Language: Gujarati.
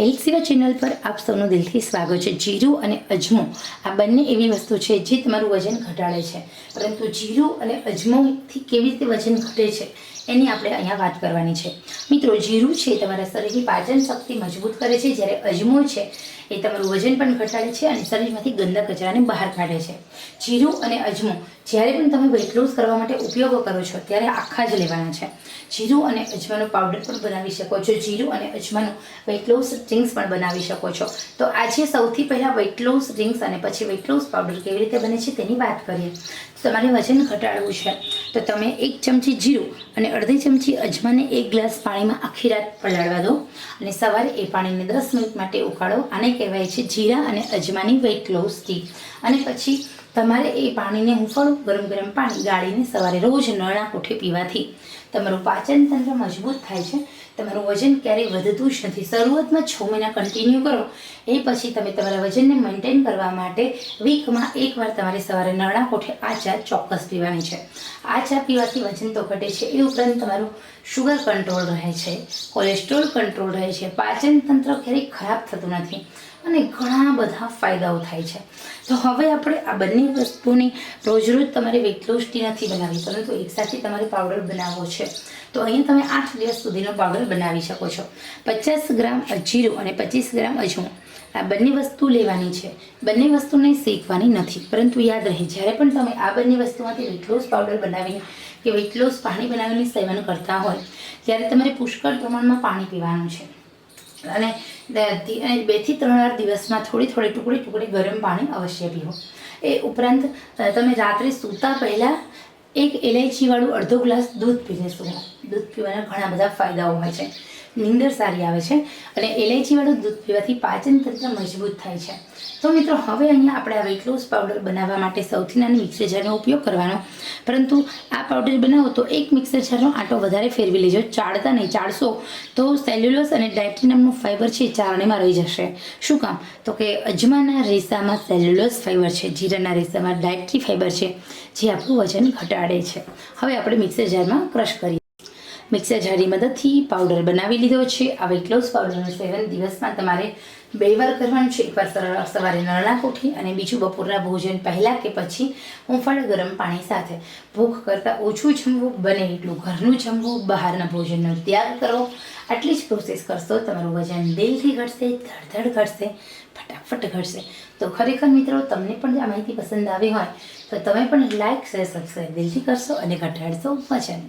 હેલ્થ સેવા ચેનલ પર આપ સૌનું દિલથી સ્વાગત છે. જીરું અને અજમો આ બંને એવી વસ્તુ છે જે તમારું વજન ઘટાડે છે. પરંતુ જીરું અને અજમોથી કેવી રીતે વજન ઘટે છે? એની આપણે અહીંયા વાત કરવાની છે. મિત્રો, જીરું છે તમારા શરીરની પાચન શક્તિ મજબૂત કરે છે. જ્યારે અજમો છે એ તમારું વજન પણ ઘટાડે છે અને શરીરમાંથી ગંદા કચરાને બહાર કાઢે છે. જીરું અને અજમો જ્યારે પણ તમે વેટ લોસ કરવા માટે ઉપયોગ કરો છો, ત્યારે આખા જ લેવાના છે. જીરું અને અજમાનો પાવડર પણ બનાવી શકો છો. જીરું અને અજમાનું વેટ લોસ ડ્રિંક્સ પણ બનાવી શકો છો. તો આજે સૌથી પહેલાં વેટ લોસ ડ્રિંક્સ અને પછી વેટ લોસ પાવડર કેવી રીતે બને છે તેની વાત કરીએ. તમારે વજન ઘટાડવું છે. તો તમે એક ચમચી જીરું અને અડધી ચમચી અજમાને એક ગ્લાસ પાણીમાં આખી રાત પલાળવા દો અને સવારે એ પાણીને દસ મિનિટ માટે ઉકાળો. આને કહેવાય છે જીરા અને અજમાની વેટ લોસ ટી અને પછી તમારે એ પાણીને હુંફાળું ગરમ ગરમ પાણી ગાળીને સવારે રોજ નળના કોઠે પીવાથી તમારું પાચન તંત્ર મજબૂત થાય છે. તમારું વજન ક્યારેય વધતું જ નથી. શરૂઆતમાં છ મહિના કન્ટિન્યુ કરો. એ પછી તમે તમારા વજનને મેન્ટેન કરવા માટે વીકમાં એકવાર તમારે સવારે નળના કોઠે આ ચા ચોક્કસ પીવાની છે. આ ચા પીવાથી વજન તો ઘટે છે. એ ઉપરાંત તમારું શુગર કંટ્રોલ રહે છે. કોલેસ્ટ્રોલ કંટ્રોલ રહે છે. પાચન તંત્ર ક્યારેય ખરાબ થતું નથી. અને ઘણા બધા ફાયદાઓ થાય છે. તો હવે આપણે આ બંને વસ્તુની રોજ રોજ તમારે વેટ નથી બનાવવી પરંતુ એકસાથે તમારે પાવડર બનાવવો છે. તો અહીંયા તમે આઠ દિવસ સુધીનો પાવડર બનાવી શકો છો. પચાસ ગ્રામ જીરું અને પચીસ ગ્રામ અજમો. આ બંને વસ્તુ લેવાની છે. બંને વસ્તુને શેકવાની નથી, પરંતુ યાદ રહે, જ્યારે પણ તમે આ બંને વસ્તુમાંથી વેટ લોસ પાવડર બનાવીને કે વેટ લોસ પાણી બનાવીને સેવન કરતા હોય, ત્યારે તમારે પુષ્કળ પ્રમાણમાં પાણી પીવાનું છે. અને અને બેથી ત્રણ દિવસમાં થોડી થોડી ટુકડી ટુકડી ગરમ પાણી અવશ્ય પીવો. એ ઉપરાંત તમે રાત્રે સૂતા પહેલાં એક ઇલાયચીવાળું અડધો ગ્લાસ દૂધ પી લેશો દૂધ પીવાના ઘણા બધા ફાયદાઓ હોય છે. નીંદર સારી આવે છે અને ઇલાયચીવાળું દૂધ પીવાથી પાચન તંત્ર મજબૂત થાય છે. તો મિત્રો, હવે અહીંયા આપણે આ વેટ લોસ પાવડર બનાવવા માટે સૌથી નાની મિક્સર જારનો ઉપયોગ કરવાનો. પરંતુ આ પાવડર બનાવો તો એક મિક્સર જારનો આટો વધારે ફેરવી લેજો, ચાળતા નહીં, ચાળશો. તો સેલ્યુલોસ અને ડાયટ્રી નામનું ફાઇબર છે ચારણીમાં રહી જશે. શું કામ? તો કે અજમાના રેસામાં સેલ્યુલોસ ફાઇબર છે, જીરાના રેસામાં ડાયટ્રી ફાઇબર છે, જે આપણું વજન ઘટાડે છે. હવે આપણે મિક્સર જારમાં ક્રશ કરીએ. મિક્સર જારની મદદથી પાવડર બનાવી લીધો છે. વેટ લોસ પાવડરનું સેવન દિવસમાં તમારે બે વાર કરવાનું છે. એકવાર સવારે નરણા કોઠી અને બીજું બપોરના ભોજન પહેલાં કે પછી હુંફાળ ગરમ પાણી સાથે. ભૂખ કરતાં ઓછું જમવું બને એટલું ઘરનું જમવું, બહારના ભોજનનો ત્યાગ કરો આટલી જ પ્રોસેસ કરશો, તમારું વજન દિલથી ઘટશે, ધડધડ ઘટશે, ફટાફટ ઘટશે. તો ખરેખર મિત્રો, તમને પણ આ માહિતી પસંદ આવી હોય, તો તમે પણ લાઈક શેર સબસ્ક્રાઈબ દિલથી કરશો અને ઘટાડશો વજન.